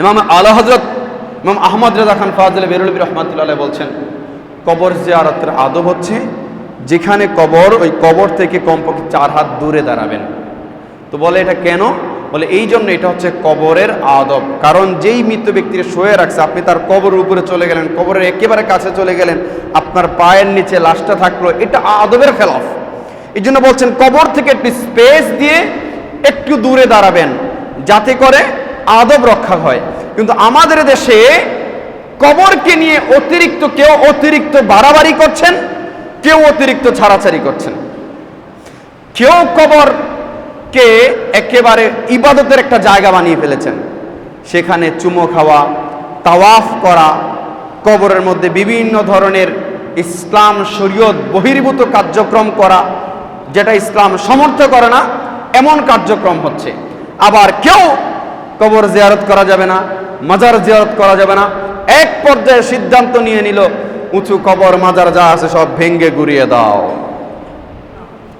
ইমাম আলা হজরত ইমাম আহমদ রেজা খান ফাজল বেরুলবী রহমতুল্লাহ বলছেন, কবর জিয়ারতের আদব হচ্ছে যেখানে কবর, ওই কবর থেকে কমপক্ষে চার হাত দূরে দাঁড়াবেন। তো বলে এটা কেন? বলে এই জন্য এটা হচ্ছে কবরের আদব। কারণ যেই মৃত ব্যক্তির শুয়ে রাখছে, আপনি তার কবরের উপরে চলে গেলেন, কবরের একেবারে কাছে চলে গেলেন, আপনার পায়ের নিচে লাশটা থাকল, এটা আদবের খেলাফ। এই জন্য বলছেন কবর থেকে একটি স্পেস দিয়ে একটু দূরে দাঁড়াবেন, যাতে করে আদব রক্ষা হয়। কিন্তু আমাদের দেশে কবরকে নিয়ে অতিরিক্ত কেউ অতিরিক্ত বাড়াবাড়ি করছেন, কেউ অতিরিক্ত ছাড়াছাড়ি করছেন। কেউ কবরকে একেবারে ইবাদতের একটা জায়গা বানিয়ে ফেলেছেন। সেখানে চুমো খাওয়া, তাওয়াফ করা, কবরের মধ্যে বিভিন্ন ধরনের ইসলাম শরীয়ত বহির্ভূত কার্যক্রম করা, যেটা ইসলাম সমর্থ করে না, এমন কার্যক্রম হচ্ছে। আবার কেউ কবর জিয়ারত করা যাবে না, মাজার জিয়ারত করা যাবে না। এক পর্যায়ে সিদ্ধান্ত নিয়ে নিল, উঁচু কবর, মাজার যা আছে সব ভেঙ্গে গুড়িয়ে দাও।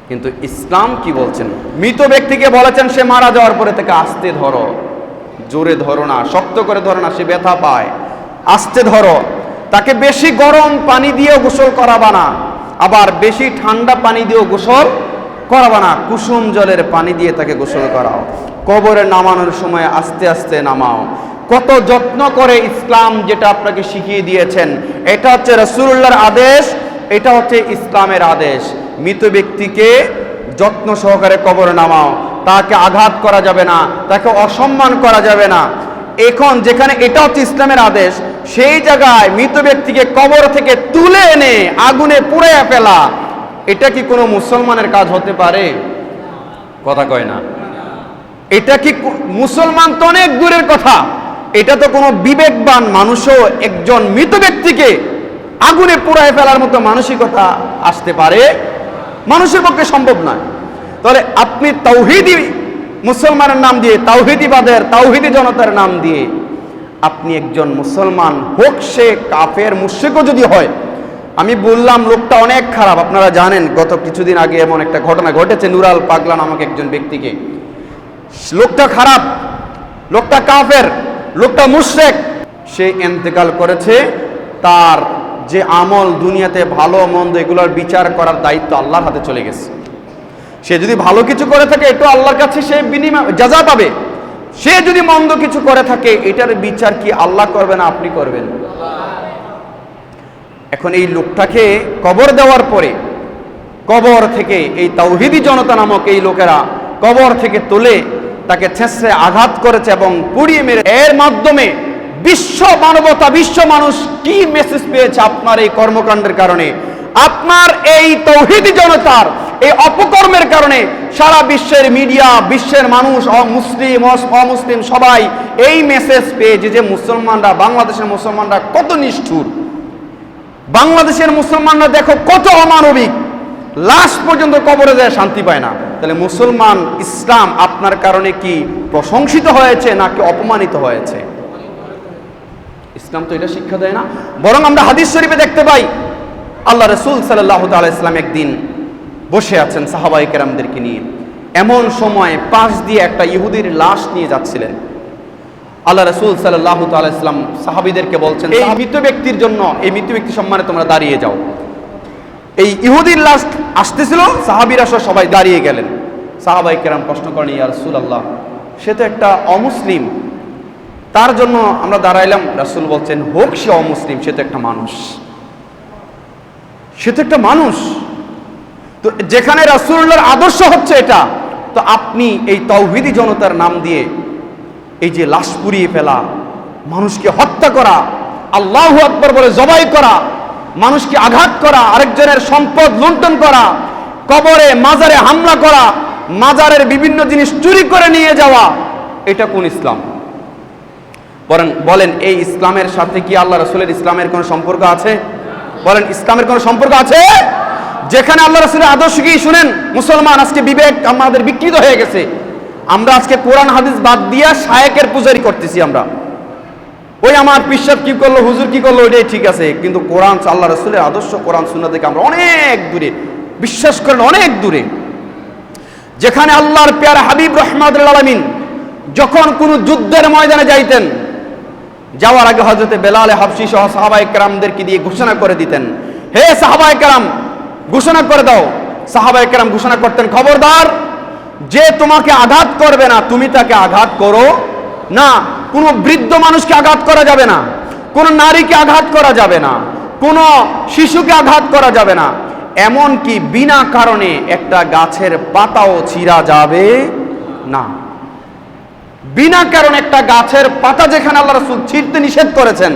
কিন্তু ইসলাম কি বলছেন? মৃত ব্যক্তিকে বলেছেন, সে মারা যাওয়ার পরে থেকে আস্তে ধরো, জোরে ধরো না, শক্ত করে ধরো না, সে ব্যথা পায়। আস্তে ধরো, তাকে বেশি গরম পানি দিয়েও গোসল করাবা না, আবার বেশি ঠান্ডা পানি দিয়েও গোসল করাবা না, কুসুম জলের পানি দিয়ে তাকে গোসল করাও। কবরে নামানোর সময় আস্তে আস্তে নামাও। কত যত্ন করে ইসলাম যেটা আপনাকে শিখিয়ে দিয়েছেন, এটা হচ্ছে রসুল্লাহর আদেশ, এটা হচ্ছে ইসলামের আদেশ। মৃত ব্যক্তিকে যত্ন সহকারে কবরে নামাও, তাকে আঘাত করা যাবে না, তাকে অসম্মান করা যাবে না। এখন যেখানে এটা হচ্ছে ইসলামের আদেশ, সেই জায়গায় মৃত ব্যক্তিকে কবর থেকে তুলে এনে আগুনে পুড়ে ফেলা, এটা কি কোনো মুসলমানের কাজ হতে পারে? কথা কয় না। এটা কি মুসলমান তো অনেক দূরের কথা। এটা তো কোনো বিবেকবান মানুষও একজন মৃত ব্যক্তিকে আগুনে পোড়ায় ফেলার মতো মানসিকতা আসতে পারে। মানুষের পক্ষে সম্ভব নয়। তাহলে আপনি তাওহিদি মুসলমানের নাম দিয়ে, তাওহিদিবাদের, তাওহিদি জনতার নাম দিয়ে আপনি একজন মুসলমান হোক, সে কাফের, মুশ্রিকও যদি হয়, আমি বললাম লোকটা অনেক খারাপ। আপনারা জানেন, গত কিছুদিন আগে এমন একটা ঘটনা ঘটেছে। নুরাল পাগলা নামক একজন ব্যক্তিকে। লোকটা খারাপ, লোকটা কাফের, লোকটা মুশরেক। সে এন্তেকাল করেছে, তার যে আমল দুনিয়াতে ভালো মন্দ এগুলোর বিচার করার দায়িত্ব আল্লাহর হাতে চলে গেছে। সে যদি ভালো কিছু করে থাকে এটা আল্লাহর কাছে সে বিনিময় যাজা পাবে। সে যদি মন্দ কিছু করে থাকে, এটার বিচার কি আল্লাহ করবে না আপনি করবেন? এখন এই লোকটাকে কবর দেওয়ার পরে, কবর থেকে এই তাওহিদি জনতা নামক এই লোকেরা কবর থেকে তুলে তাকে ছেঁচড়ে আঘাত করেছে এবং পুড়িয়ে মেরে এর মাধ্যমে বিশ্ব মানবতা, বিশ্ব মানুষ কি মেসেজ পেয়েছে আপনার এই কর্মকাণ্ডের কারণে? আপনার এই তৌহিদি জনতার, এই অপকর্মের কারণে সারা বিশ্বের মিডিয়া, বিশ্বের মানুষ মুসলিম অমুসলিম সবাই এই মেসেজ পেয়েছে যে মুসলমানরা, বাংলাদেশের মুসলমানরা কত নিষ্ঠুর। বাংলাদেশের মুসলমানরা দেখো কত অমানবিক। লাশ পর্যন্ত কবরে যায়, শান্তি পায় না। তাহলে মুসলমান ইসলাম আপনার কারণে কি প্রশংসিত হয়েছে নাকি অপমানিত হয়েছে? ইসলাম তো এটা শিক্ষা দেয় না। বরং আমরা হাদিস শরীফে দেখতে পাই আল্লাহ রসুল সাল্লাহ ইসলাম একদিন বসে আছেন সাহাবাই কেরামদেরকে নিয়ে। এমন সময় পাশ দিয়ে একটা ইহুদির লাশ নিয়ে যাচ্ছিলেন। আল্লাহ রসুল সাল্লাহ ইসলাম সাহাবিদেরকে বলছেন এই মৃত ব্যক্তির জন্য এই মৃত ব্যক্তি সম্মানে তোমরা দাঁড়িয়ে যাও। এই ইহুদির লাশ আসতেছিল, সাহাবিরা সহ সবাই দাঁড়িয়ে গেলেন। সাহাবাই কেরাম প্রশ্ন করেন, ইয়া রসুল আল্লাহ সে তো একটা অমুসলিম। তার জন্য আমরা দাঁড়াইলাম, রাসুল বলছেন, হোক সে অমুসলিম, সে তো একটা মানুষ। সে তো একটা মানুষ। তো যেখানে রাসুল্লাহর আদর্শ হচ্ছে এটা, তো আপনি এই তৌহিদি জনতার নাম দিয়ে এই যে লাশ পুড়িয়ে ফেলা, মানুষকে হত্যা করা, আল্লাহ আকবর বলে জবাই করা মানুষকে আঘাত করা, আরেকজনের সম্পদ লুণ্ঠন করা, কবরে, মাজারে হামলা করা, মাজারের বিভিন্ন জিনিস চুরি করে নিয়ে যাওয়া, এটা কোন ইসলাম? বলেন বলেন, এই ইসলামের সাথে কি আল্লাহ রসুলের ইসলামের কোনো সম্পর্ক আছে? বলেন, ইসলামের কোনো সম্পর্ক আছে? যেখানে আল্লাহ রসুলের আদর্শ কি? শুনেন, মুসলমান আজকে বিবেক আমাদের বিকৃত হয়ে গেছে। আমরা আজকে কোরআন হাদিস বাদ দিয়া শায়েকের পূজারি করতেছি আমরা। ওই আমার পিসাব কি করল, হুজুর কি করল, ওইটাই ঠিক আছে। কিন্তু কোরআন, আল্লাহ রসুলের আদর্শ কোরআন সুন্না থেকে আমরা অনেক দূরে, বিশ্বাস করেন অনেক দূরে। যেখানে আল্লাহর পেয়ারা হাবিব রহমাদ আলমিন যখন কোনো যুদ্ধের ময়দানে যাইতেন, যাওয়ার আগে হজরতে বেলালে হাফসি সহ সাহাবাই কেরামদেরকে দিয়ে ঘোষণা করে দিতেন, হে সাহাবাই কেরাম, ঘোষণা করে দাও। সাহাবাই কেরাম ঘোষণা করতেন, খবরদার, যে তোমাকে আঘাত করবে না, তুমি তাকে আঘাত করো। না, কোনো বৃদ্ধ মানুষকে আঘাত করা যাবে না, কোনো নারীকে আঘাত করা যাবে না, কোনো শিশুকে আঘাত করা যাবে না। এমন কি বিনা কারণে একটা গাছের পাতাও ছিঁড়া যাবে না। বিনা কারণে একটা গাছের পাতা যেখানে আল্লাহ রাসুল ছিঁড়তে নিষেধ করেছেন